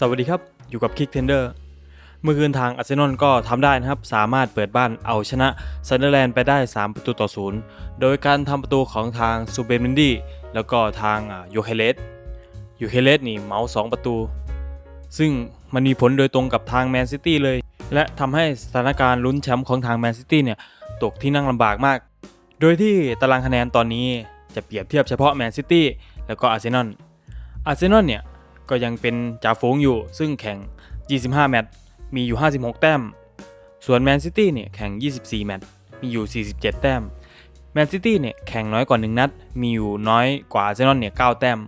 สวัสดีครับ อยู่กับคิกเทนเดอร์เมื่อคืนทางอาร์เซนอลก็ทำได้นะครับ สามารถเปิดบ้านเอาชนะซันเดอร์แลนด์ไปได้ 3 ประตูต่อศูนย์โดยการทำประตูของทางซูเบนมินดี้แล้วก็ทางโยเคเลสโยเคเลสนี่เมาส์สองประตู ซึ่งมันมีผลโดยตรงกับทางแมนซิตี้เลย และทำให้สถานการณ์ลุ้นแชมป์ของทางแมนซิตี้เนี่ยตกที่นั่งลำบากมาก โดยที่ตารางคะแนนตอนนี้จะเปรียบเทียบเฉพาะแมนซิตี้แล้วก็อาร์เซนอลอาร์เซนอลเนี่ย ก็ยังเป็นจ่าฝูงอยู่ ซึ่งแข่ง 25 แมตช์มีอยู่ 56 แต้ม ส่วนแมนซิตี้เนี่ยแข่ง 24 แมตช์มีอยู่ 47 แต้มแมนซิตี้เนี่ยแข่งน้อยกว่า 1 นัด มีอยู่น้อยกว่าอาร์เซนอลเนี่ย9แต้ม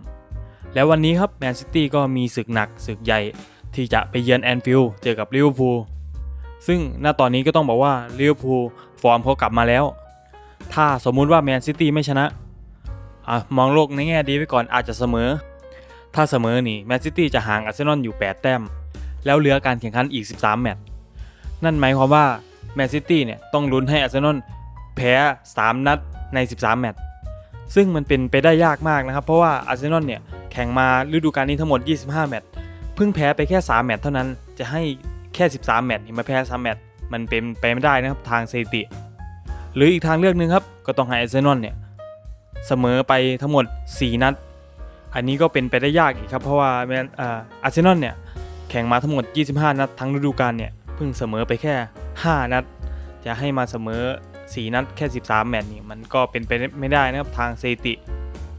แล้ววันนี้ครับแมนซิตี้ก็มีศึกหนักศึกใหญ่ที่จะไปเยือนแอนฟิลด์เจอกับลิเวอร์พูลซึ่งณตอนนี้ก็ต้องบอกว่าลิเวอร์พูลฟอร์มเขากลับมาแล้ว ถ้าสมมุติว่าแมนซิตี้ไม่ชนะอะมองโลกในแง่ดีไว้ก่อนอาจจะเสมอ ถ้าเสมอนี่แมนซิตี้จะห่างอาร์เซนอลอยู่ 8 แต้ม แล้วเหลือการแข่งขันอีก 13 แมตช์นั่นหมายความว่าแมนซิตี้เนี่ยต้องลุ้นให้อาร์เซนอลแพ้ 3 นัดใน 13 แมตช์ซึ่งมันเป็นไปได้ยากมากนะครับ เพราะว่าอาร์เซนอลเนี่ยแข่งมาฤดูกาลนี้ทั้งหมด 25 แมตช์เพิ่งแพ้ไปแค่ 3 แมตช์เท่านั้นจะให้แค่ 13 แมตช์มาแพ้ 3 แมตช์มันเป็นไปไม่ได้นะครับทางสถิติ หรืออีกทางเลือกหนึ่งครับก็ต้องให้อาร์เซนอลเนี่ยเสมอไปทั้งหมด 4 นัด อันนี้ก็เป็นไปได้ยากอีกครับเพราะว่าแมนอ่าอาร์เซนอลเนี่ยแข่งมาทั้งหมด 25 นัดทั้งฤดูกาลเนี่ยเพิ่งเสมอไปแค่ 5 นัด จะให้มาเสมอ 4 นัดแค่ 13 แมตช์นี่มันก็เป็นไปไม่ได้นะครับทางสถิติ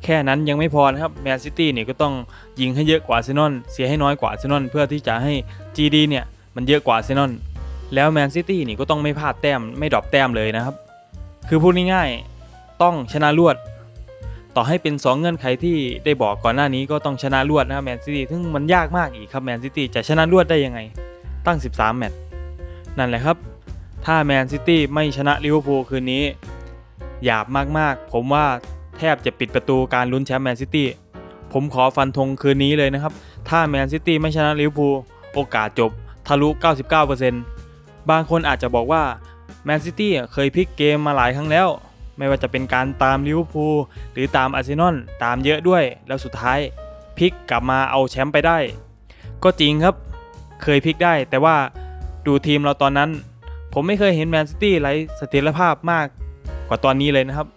แค่นั้นยังไม่พอนะครับแมนซิตี้เนี่ยก็ต้องยิงให้เยอะกว่าอาร์เซนอลเสียให้น้อยกว่าอาร์เซนอลเพื่อที่จะให้ GD เนี่ยมันเยอะกว่าอาร์เซนอลแล้วแมนซิตี้นี่ก็ต้องไม่พลาดแต้มไม่ดรอปแต้มเลยนะครับ คือพูดง่ายๆต้องชนะรวด ต่อให้เป็น 2 เงื่อนไขที่ได้บอกก่อนหน้านี้ก็ต้องชนะรวดนะครับแมนซิตี้ซึ่งมันยากมากอีกครับแมนซิตี้จะชนะรวดได้ยังไง ตั้ง 13 แมตช์นั่นแหละครับ ถ้าแมนซิตี้ไม่ชนะลิเวอร์พูลคืนนี้ หยาบมากๆ ผมว่าแทบจะปิดประตูการลุ้นแชมป์แมนซิตี้ผมขอฟันธงคืนนี้เลยนะครับ ถ้าแมนซิตี้ไม่ชนะลิเวอร์พูลโอกาสจบทะลุ 99%บางคนอาจจะบอกว่าแมนซิตี้เคยพลิกเกมมาหลายครั้งแล้ว ไม่ว่าจะเป็นการตามลิเวอร์พูลหรือตามอาร์เซนอลตามเยอะด้วย แล้วสุดท้ายพลิกกลับมาเอาแชมป์ไปได้ ก็จริงครับ เคยพลิกได้ แต่ว่าดูทีมเราตอนนั้น ผมไม่เคยเห็นแมนซิตี้ไร้เสถียรภาพมากกว่าตอนนี้เลยนะครับ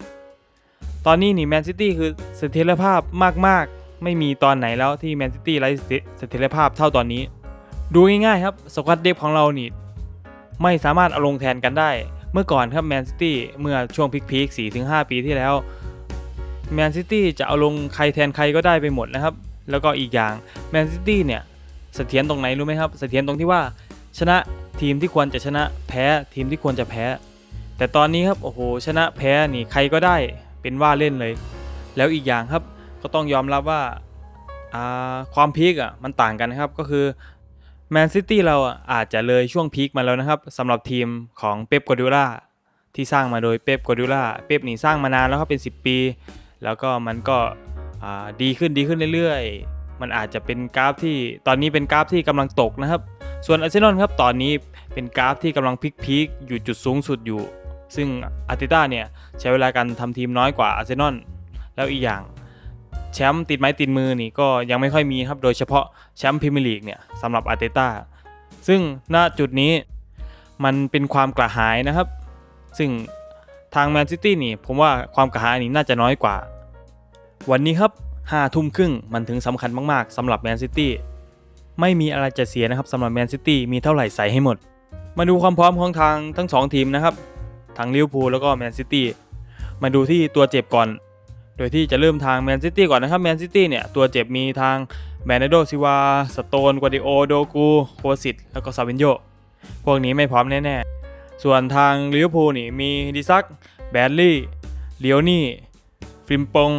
ตอนนี้นี่แมนซิตี้คือเสถียรภาพมากๆ ไม่มีตอนไหนแล้วที่แมนซิตี้ไร้เสถียรภาพเท่าตอนนี้ ดูง่ายๆครับสควอตเดฟของเรานี่ไม่สามารถเอาลงแทนกันได้ เมื่อก่อนครับแมนซิตี้เมื่อช่วงพีคๆ4-5ปีที่แล้วแมนซิตี้จะเอาลงใครแทนใครก็ได้ไปหมดนะครับ แล้วก็อีกอย่างแมนซิตี้เนี่ยเสถียรตรงไหนรู้ไหมครับเสถียรตรงที่ว่าชนะทีมที่ควรจะชนะแพ้ทีมที่ควรจะแพ้ แต่ตอนนี้ครับโอ้โหชนะแพ้นี่ใครก็ได้เป็นว่าเล่นเลย แล้วอีกอย่างครับก็ต้องยอมรับว่าความพีคอะมันต่างกันนะครับก็คือ แมนซิตี้เราอาจจะเลยช่วงพีคมาแล้วนะครับสำหรับทีมของเป๊ปกัวดิโอลาที่สร้างมาโดยเป๊ปกัวดิโอลาเป๊ปนี่สร้างมานานแล้วครับเป็น 10 ปี แล้วก็มันก็ดีขึ้นดีขึ้นเรื่อยๆ มันอาจจะเป็นกราฟที่ตอนนี้เป็นกราฟที่กำลังตกนะครับ ส่วนอาร์เซนอลครับตอนนี้เป็นกราฟที่กำลังพีคๆอยู่จุดสูงสุดอยู่ ซึ่งอาร์เตต้าเนี่ยใช้เวลาการทำทีมน้อยกว่าอาร์เซนอลแล้วอีกอย่าง แชมป์ติดไม้ติดมือนี่ก็ยังไม่ค่อยมีครับ โดยเฉพาะแชมป์พรีเมียร์ลีกเนี่ยสำหรับอาร์เตต้าซึ่งณจุดนี้มันเป็นความกระหายนะครับ ซึ่งทางแมนซิตี้นี่ ผมว่าความกระหายนี่น่าจะน้อยกว่า วันนี้ครับห้าทุ่มครึ่งมันถึงสำคัญมากๆสำหรับแมนซิตี้ไม่มีอะไรจะเสียนะครับสำหรับแมนซิตี้มีเท่าไหร่ใส่ให้หมด มาดูความพร้อมของทางทั้ง 2 ทีมนะครับทั้งลิเวอร์พูลแล้วก็แมนซิตี้มาดูที่ตัวเจ็บก่อน โดยที่จะเริ่มทางแมนซิตี้ก่อนนะครับแมนซิตี้เนี่ย ตัวเจ็บมีทางแมนเดโดซิวา สโตน กวาดิโอ โดกูโคสิตแล้วก็ซาวินโย พวกนี้ไม่พร้อมแน่ๆ ส่วนทางลิเวอร์พูลนี่มีดิซัก แบดลี่เลียวนี่ฟิมปง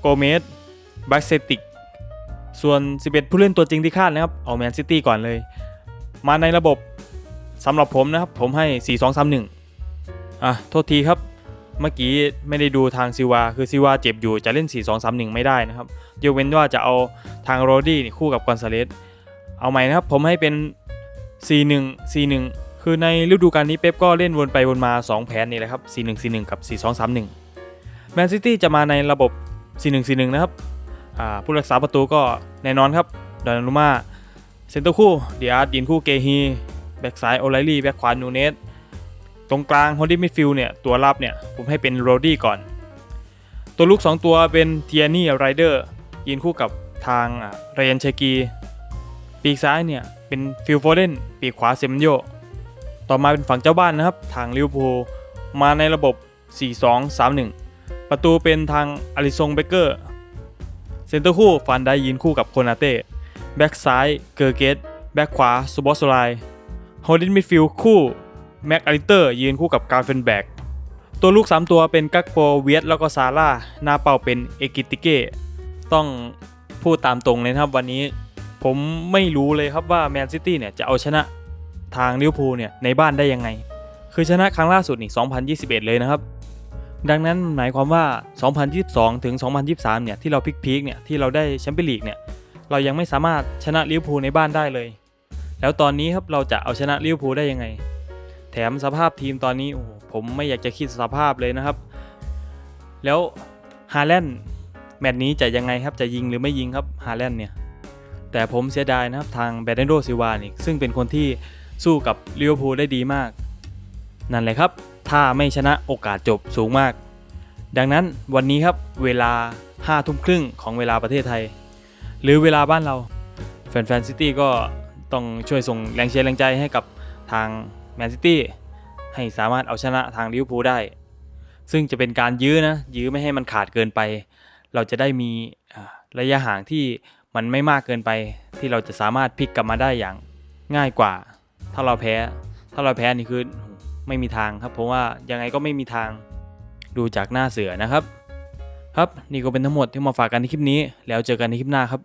โกเมสบัคเซติก ส่วน 11 ผู้เล่นตัวจริงที่คาดนะครับ เอาแมนซิตี้ก่อนเลย มาในระบบสำหรับผมนะครับ ผมให้ 4 2 3 1 อะ โทษทีครับ เมื่อกี้ไม่ได้ดูทางซิวา คือซิวาเจ็บอยู่จะเล่น 4 2 3 1 ไม่ได้นะครับยกเว้นว่าจะเอาทางโรดี้คู่กับกอนซาเลส เอาใหม่นะครับ ผมให้เป็น 4 1 4 1 คือในฤดูกาลนี้เป๊ปก็เล่นวนไปวนมา 2 แผนนี่แหละครับ 4 1 4 1 กับ 4 2 3 1 แมนซิตี้จะมาในระบบ 4 1 4 1 นะครับผู้รักษาประตูก็แน่นอนครับดอนนารุมาเซนเตอร์คู่เดียร์ดินคู่เกฮี แบ็กซ้ายโอไลลี่ แบ็กขวานูเนส ตรงกลางฮอลดี้มิดฟิลเนี่ยตัวรับเนี่ยผมให้เป็นโรดี้ก่อน ตัวลุก 2 ตัวเป็นเทียนี่ไรเดอร์ยืนคู่กับทางเรนเชกี ปีกซ้ายเนี่ยเป็นฟิลโฟเดนปีกขวาเซมโย ต่อมาเป็นฝั่งเจ้าบ้านนะครับ ทางลิเวอร์พูลมาในระบบ 4-2-3-1 ประตูเป็นทางอลิซงเบเกอร์เซนเตอร์คู่ฟันได้ยืนคู่กับโคนาเต้แบ็กซ้ายเกอร์เกตแบ็กขวาซูบอสไลโฮลดินมิดฟิลด์คู่ แม็กอลิเตอร์ยืนคู่กับกาเฟนแบกตัวลูก 3 ตัวเป็นกักโปเวียตแล้วก็ซาร่าหน้าเป้าเป็นเอกิติเก้ต้องพูดตามตรงเลยนะครับวันนี้ผมไม่รู้เลยครับว่าแมนซิตี้เนี่ยจะเอาชนะทางลิเวอร์พูลเนี่ยในบ้านได้ยังไง คือชนะครั้งล่าสุดนี่2021 เลยนะครับ ดังนั้นหมายความว่า 2022 ถึง 2023 เนี่ยที่เราพิกๆเนี่ยที่เราได้แชมเปี้ยนลีกเนี่ยเรายังไม่สามารถชนะลิเวอร์พูลในบ้านได้เลย แล้วตอนนี้ครับเราจะเอาชนะลิเวอร์พูลได้ยังไง แถมสภาพทีมตอนนี้โอ้ผมไม่อยากจะคิดสภาพเลยนะครับ แล้วฮาแลนด์แมตช์นี้จะยังไงครับจะยิงหรือไม่ยิงครับฮาแลนด์เนี่ยแต่ผมเสียดายนะครับทางแบรนโดซิวานี่ซึ่งเป็นคนที่สู้กับลิเวอร์พูลได้ดีมาก นั่นแหละครับ ถ้าไม่ชนะโอกาสจบสูงมาก ดังนั้นวันนี้ครับเวลา5ทุ่มครึ่งของเวลาประเทศไทย หรือเวลาบ้านเรา แฟนๆซิตี้ก็ต้องช่วยส่งแรงเชียร์แรงใจให้กับทาง แมนซิตี้ให้สามารถเอาชนะทางลิเวอร์พูลได้ ซึ่งจะเป็นการยื้อนะ ยื้อไม่ให้มันขาดเกินไป เราจะได้มีระยะห่างที่มันไม่มากเกินไป ที่เราจะสามารถพลิกกลับมาได้อย่างง่ายกว่า ถ้าเราแพ้ ถ้าเราแพ้นี่คือไม่มีทางครับ เพราะว่ายังไงก็ไม่มีทางดูจากหน้าเสือนะครับ ครับนี่ก็เป็นทั้งหมดที่มาฝากกันในคลิปนี้ แล้วเจอกันในคลิปหน้าครับ